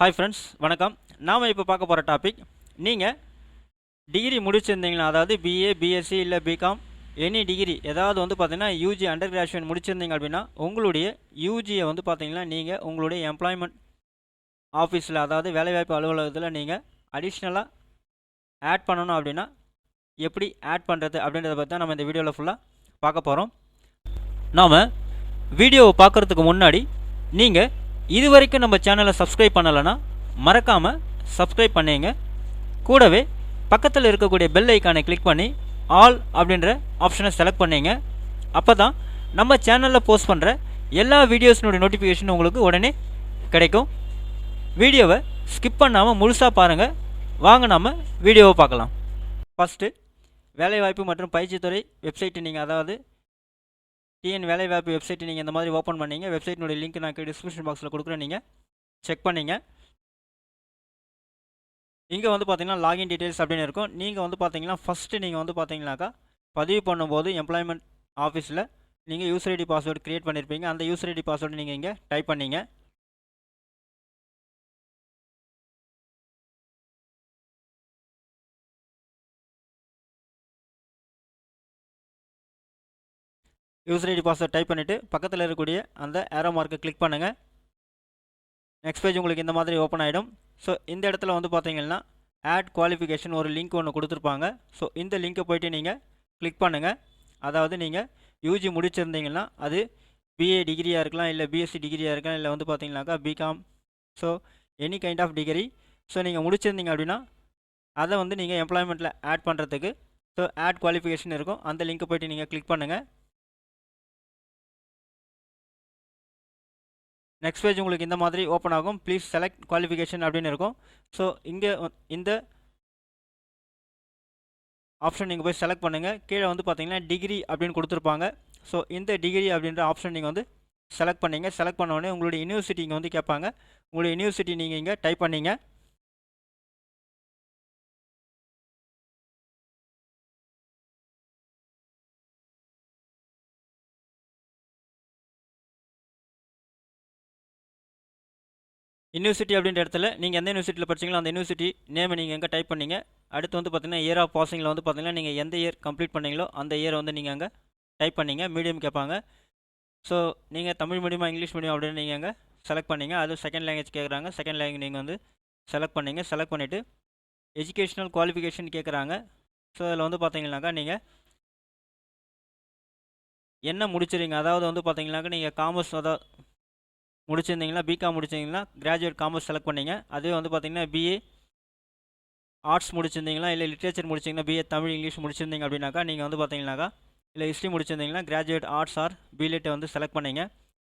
Hi friends வணக்கம். நாம் இப்போ பார்க்க போகிற டாபிக் நீங்கள் டிகிரி முடிச்சிருந்தீங்கன்னா அதாவது பிஏ பிஎஸ்சி இல்லை பிகாம் எனி டிகிரி ஏதாவது வந்து பார்த்தீங்கன்னா யூஜி அண்டர் கிராஜுவேட் முடிச்சிருந்தீங்க அப்படின்னா உங்களுடைய யூஜியை வந்து பார்த்தீங்கன்னா நீங்கள் உங்களுடைய எம்ப்ளாய்மெண்ட் ஆஃபீஸில் அதாவது வேலைவாய்ப்பு அலுவலகத்தில் நீங்கள் அடிஷ்னலாக ஆட் பண்ணணும் அப்படின்னா எப்படி ஆட் பண்ணுறது அப்படின்றத பற்றி தான் நம்ம இந்த வீடியோவில் ஃபுல்லாக பார்க்க போகிறோம் நாம் வீடியோவை பார்க்குறதுக்கு முன்னாடி நீங்கள் இது வரைக்கும் நம்ம சேனலை சப்ஸ்கிரைப் பண்ணலைன்னா மறக்காமல் சப்ஸ்கிரைப் பண்ணிங்க. கூடவே பக்கத்தில் இருக்கக்கூடிய பெல் ஐக்கானை கிளிக் பண்ணி ஆல் அப்படின்ற ஆப்ஷனை செலக்ட் பண்ணிங்க. அப்போ தான் நம்ம சேனலில் போஸ்ட் பண்ணுற எல்லா வீடியோஸினுடைய நோட்டிஃபிகேஷன் உங்களுக்கு உடனே கிடைக்கும். வீடியோவை ஸ்கிப் பண்ணாமல் முழுசாக பாருங்கள் வாங்க நாம் வீடியோவை பார்க்கலாம். ஃபஸ்ட்டு வேலைவாய்ப்பு மற்றும் பயிற்சித்துறை வெப்சைட்டு நீங்கள் அதாவது டிஎன் வேலைவாய்ப்பு வெப்சைட் நீங்கள் இந்த மாதிரி ஓப்பன் பண்ணீங்க. வெப்சைட்டினுடைய லிங்க் நான் டிஸ்கிரிப்ஷன் பாக்ஸில் கொடுக்குறேன். நீங்கள் செக் பண்ணிங்க. இங்கே வந்து பார்த்தீங்கன்னா லாகின் டீட்டெயில்ஸ் அப்படின்னு இருக்கும். நீங்கள் வந்து பார்த்தீங்கன்னா ஃபஸ்ட்டு நீங்கள் வந்து பார்த்தீங்கன்னாக்கா பதிவு பண்ணும்போது எம்ப்ளாய்மெண்ட் ஆஃபீஸில் நீங்கள் யூசர் ஐடி பாஸ்வேர்டு க்ரியேட் பண்ணியிருப்பீங்க அந்த யூசர் ஐடி பாஸ்வேர்டு நீங்கள் இங்கே டைப் பண்ணீங்க. யூசர் ஐடி பாஸ்வேர்ட் டைப் பண்ணிவிட்டு பக்கத்தில் இருக்கக்கூடிய அந்த ஏரோ மார்க்கை கிளிக் பண்ணுங்கள் நெக்ஸ்ட் பேஜ் உங்களுக்கு இந்த மாதிரி ஓப்பன் ஆகிடும் ஸோ இந்த இடத்துல வந்து பார்த்தீங்கன்னா ஆட் குவாலிஃபிகேஷன் ஒரு லிங்க் ஒன்று கொடுத்துருப்பாங்க. ஸோ இந்த லிங்க்கை போய்ட்டு நீங்கள் கிளிக் பண்ணுங்கள் அதாவது நீங்கள் யூஜி முடிச்சிருந்தீங்கன்னா அது பிஏ டிகிரியாக இருக்கலாம் இல்லை பிஎஸ்சி டிகிரியாக இருக்கலாம் இல்லை வந்து பார்த்தீங்கன்னாக்கா BCom so any kind of degree so நீங்கள் முடிச்சிருந்தீங்க அப்படின்னா அதை வந்து நீங்கள் எம்ப்ளாய்மெண்ட்டில் ஆட் பண்ணுறதுக்கு ஸோ ஆட் குவாலிஃபிகேஷன் இருக்கும். அந்த லிங்க்கை போய்ட்டு நீங்கள் கிளிக் பண்ணுங்கள் நெக்ஸ்ட் பேஜ் உங்களுக்கு இந்த மாதிரி ஓப்பன் ஆகும். ப்ளீஸ் செலக்ட் குவாலிஃபிகேஷன் அப்படின்னு இருக்கும். ஸோ இங்கே இந்த ஆப்ஷன் நீங்கள் போய் செலக்ட் பண்ணுங்கள் கீழே வந்து பார்த்தீங்கன்னா டிகிரி அப்படின்னு கொடுத்துருப்பாங்க. ஸோ இந்த டிகிரி அப்படின்ற ஆப்ஷன் நீங்கள் வந்து செலக்ட் பண்ணீங்க. செலக்ட் பண்ண உடனே உங்களுடைய யூனிவர்சிட்டி இங்கே வந்து கேட்பாங்க. உங்களுடைய யூனிவர்சிட்டி நீங்கள் இங்கே டைப் பண்ணீங்க. யூனிவர்சிட்டி அப்படின்ற இடத்துல நீங்கள் எந்த யூனிவர்சிட்டியில் படிச்சீங்களோ அந்த யூனிவர்சிட்டி நேமை நீங்கள் எங்கே டைப் பண்ணீங்க? அடுத்து வந்து பார்த்தீங்கன்னா இயர் ஆஃப் பாசிங்கில் வந்து பார்த்தீங்கன்னா நீங்கள் எந்த இயர் கம்ப்ளீட் பண்ணீங்களோ அந்த இயர் வந்து நீங்கள் அங்கே டைப் பண்ணீங்க. மீடியம் கேட்பாங்க ஸோ நீங்கள் தமிழ் மீடியமா இங்கிலீஷ் மீடியம் அப்படின்னு நீங்கள் அங்கே செலக்ட் பண்ணீங்க. அது செகண்ட் லாங்குவேஜ் கேட்குறாங்க செகண்ட் லாங்குவேஜ் நீங்கள் வந்து செலக்ட் பண்ணீங்க. செலக்ட் பண்ணிவிட்டு எஜுகேஷ்னல் குவாலிஃபிகேஷன் கேட்குறாங்க ஸோ அதில் வந்து பார்த்தீங்கன்னாக்கா நீங்கள் என்ன முடிச்சிருங்க? அதாவது வந்து பார்த்தீங்கன்னாக்கா நீங்கள் காமர்ஸ் அதாவது முடிச்சிருந்தீங்கன்னா பிகாம் முடிச்சிருந்தீங்கன்னா கிராஜுவேட் காமர்ஸ் செலக்ட் பண்ணிங்க. அதே வந்து பார்த்தீங்கன்னா பிஏ ஆர்ட்ஸ் முடிச்சிருந்தீங்களா? இல்லை லிட்ரேச்சர் முடிச்சிங்கன்னா பிஏ தமிழ் இங்கிலீஷ் முடிச்சிருந்தீங்க அப்படின்னாக்கா நீங்கள் வந்து பார்த்தீங்கன்னாக்கா இல்லை ஹிஸ்ட்ரி முடிச்சிருந்தீங்கன்னா கிராஜுவேட் ஆர்ட்ஸ் ஆர் பிலிட்டை வந்து செலக்ட் பண்ணிங்க.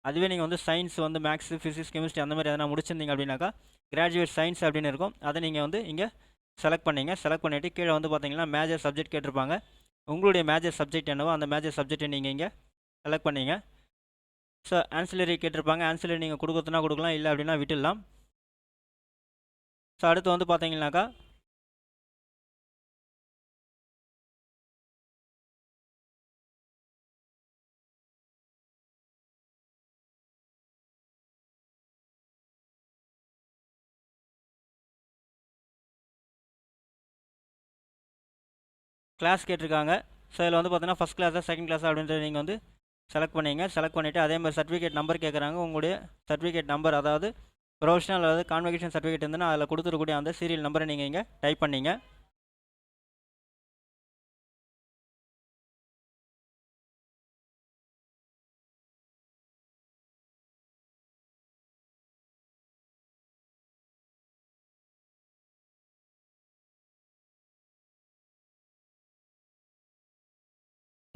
அதுவே நீங்கள் வந்து சயின்ஸ் வந்து மேக்ஸ் ஃபிசிக்ஸ் கெமிஸ்ட்ரி அந்த மாதிரி எதனா முடிச்சிருந்தீங்க அப்படின்னாக்கா கிராஜுவேட் சயின்ஸ் அப்படின்னு இருக்கும். அதை நீங்கள் வந்து இங்கே செலக்ட் பண்ணிங்க. செலக்ட் பண்ணிவிட்டு கீழே வந்து பார்த்தீங்கன்னா மேஜர் சப்ஜெக்ட் கேட்டிருப்பாங்க. உங்களுடைய மேஜர் சப்ஜெக்ட் என்னவோ அந்த மேஜர் சப்ஜெக்டை நீங்கள் இங்கே செலக்ட் பண்ணிங்க. ஸோ ஆன்சிலரி கேட்டிருப்பாங்க. ஆன்சிலரி நீங்கள் கொடுக்குறதுனா கொடுக்கலாம். இல்லை அப்படின்னா விட்டுடலாம். ஸோ அடுத்து வந்து பார்த்தீங்கன்னாக்கா கிளாஸ் கேட்டிருக்காங்க. ஸோ இதில் வந்து பார்த்தீங்கன்னா ஃபஸ்ட் கிளாஸாக செகண்ட் கிளாஸாக அப்படின்றது நீங்கள் வந்து செலக்ட் பண்ணிங்க. செலக்ட் பண்ணிவிட்டு அதே மாதிரி சர்டிஃபிகேட் நம்பர் கேட்குறாங்க உங்களுடைய சர்டிஃபிகேட் நம்பர் அதாவது ப்ரொஃபஷனல் அதாவது கான்வெகேஷன் சர்டிஃபிகேட் இருந்ததுன்னா அதில் கொடுத்துருக்கூடிய அந்த சீரியல் நம்பரை நீங்கள் இங்கே டைப் பண்ணீங்க.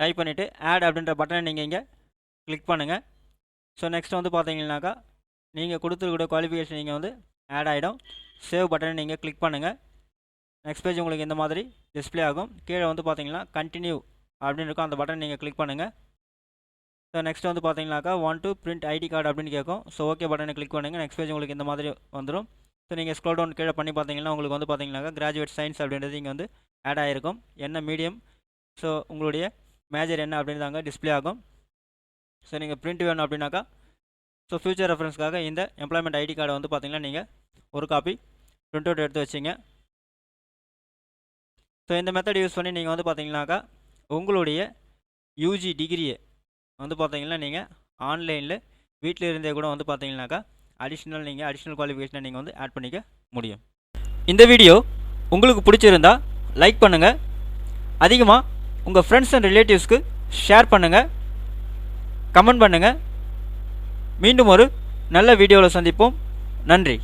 டைப் பண்ணிவிட்டு ஆட் அப்படின்ற பட்டனை நீங்கள் இங்கே கிளிக் பண்ணுங்கள் ஸோ நெக்ஸ்ட் வந்து பார்த்தீங்கன்னாக்கா நீங்கள் கொடுத்துருக்கூடிய குவாலிஃபிகேஷன் நீங்கள் வந்து ஆட் ஆகிடும் சேவ் பட்டனை நீங்கள் கிளிக் பண்ணுங்கள் நெக்ஸ்ட் பேஜ் உங்களுக்கு இந்த மாதிரி டிஸ்ப்ளே ஆகும். கீழே வந்து பார்த்தீங்கன்னா கண்டினியூ அப்படின்னு இருக்கும். அந்த பட்டன் நீங்கள் கிளிக் பண்ணுங்கள் ஸோ நெக்ஸ்ட் வந்து பார்த்தீங்கன்னாக்கா one to print ID card அப்படின்னு கேட்கும். ஸோ ஓகே பட்டனை கிளிக் பண்ணுங்கள் நெக்ஸ்ட் பேஜ் உங்களுக்கு இந்த மாதிரி வந்துடும் ஸோ நீங்கள் ஸ்க்ரோல் டவுன் கீழே பண்ணி பார்த்தீங்கன்னா உங்களுக்கு வந்து பார்த்தீங்கன்னாக்கா கிராஜுவேட் சயின்ஸ் அப்படின்றது இங்கே வந்து ஆட் ஆகிருக்கும் என்ன மீடியம் ஸோ உங்களுடைய மேஜர் என்ன அப்படின்னு தாங்க டிஸ்ப்ளே ஆகும். ஸோ நீங்கள் பிரிண்ட் வேணும் அப்படின்னாக்கா ஸோ ஃப்யூச்சர் ரெஃபரன்ஸ்க்காக இந்த எம்ப்ளாய்மெண்ட் ஐடி கார்டை வந்து பார்த்தீங்கன்னா நீங்கள் ஒரு காப்பி பிரிண்ட் அவுட் எடுத்து வச்சிங்க. ஸோ இந்த மெத்தட் யூஸ் பண்ணி நீங்கள் வந்து பார்த்தீங்கன்னாக்கா உங்களுடைய யூஜி டிகிரியை வந்து பார்த்தீங்கன்னா நீங்கள் ஆன்லைனில் வீட்டில் இருந்தே கூட வந்து பார்த்தீங்கன்னாக்கா அடிஷ்னல் நீங்கள் அடிஷ்னல் குவாலிஃபிகேஷனை நீங்கள் வந்து ஆட் பண்ணிக்க முடியும். இந்த வீடியோ உங்களுக்கு பிடிச்சிருந்தா லைக் பண்ணுங்கள் அதிகமாக உங்கள் ஃப்ரெண்ட்ஸ் அண்ட் ரிலேட்டிவ்ஸ்க்கு ஷேர் பண்ணுங்கள் கமெண்ட் பண்ணுங்கள் மீண்டும் ஒரு நல்ல வீடியோவில் சந்திப்போம். நன்றி.